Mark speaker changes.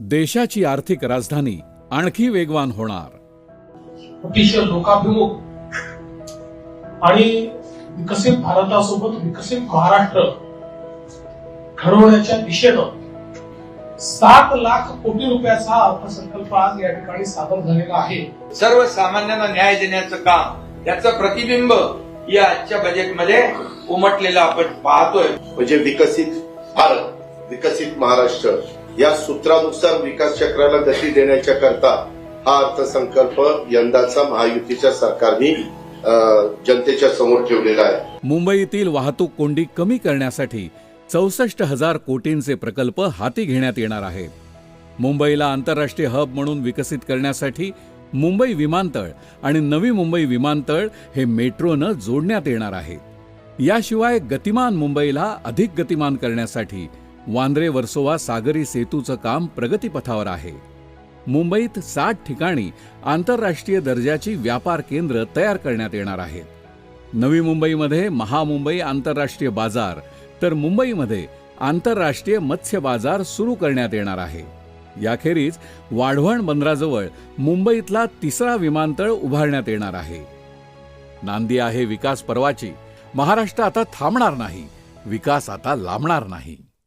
Speaker 1: देशाची आर्थिक राजधानी आणखी वेगवान होणार.
Speaker 2: अतिशय लोकाभिमुख आणि विकसित भारतासोबत विकसित महाराष्ट्र घडवण्याच्या दिशेनं सात लाख कोटी रुपयाचा अर्थसंकल्प आज या ठिकाणी सादर झालेला आहे.
Speaker 3: सर्वसामान्यांना न्याय देण्याचं काम याचं प्रतिबिंब या आजच्या बजेटमध्ये उमटलेलं आपण पाहतोय.
Speaker 4: म्हणजे विकसित भारत विकसित महाराष्ट्र या सूत्रानुसार विकास चक्राला गती देण्याच्या करता हा अर्थसंकल्प यंदाचा महायुतीच्या सरकारने जनतेच्या समोर ठेवलेला आहे.
Speaker 1: मुंबईतील वाहतूक कोंडी कमी करण्यासाठी चौसष्ट हजार कोटींचे प्रकल्प हाती घेण्यात येणार आहेत मुंबईला आंतरराष्ट्रीय हब म्हणून विकसित करण्यासाठी मुंबई विमानतळ आणि नवी मुंबई विमानतळ हे मेट्रोनं जोडण्यात येणार आहे. याशिवाय गतिमान मुंबईला अधिक गतिमान करण्यासाठी वांद्रे वर्सोवा सागरी सेतूचं काम प्रगतीपथावर आहे. मुंबईत साठ ठिकाणी आंतरराष्ट्रीय दर्जाची व्यापार केंद्र तयार करण्यात येणार आहेत. नवी मुंबईमध्ये महामुंबई आंतरराष्ट्रीय बाजार तर मुंबईमध्ये आंतरराष्ट्रीय मत्स्य बाजार सुरू करण्यात येणार आहे. याखेरीज वाढवण बंदराजवळ मुंबईतला तिसरा विमानतळ उभारण्यात येणार आहे. नांदी आहे विकास पर्वाची महाराष्ट्र आता थांबणार नाही विकास आता लांबणार नाही.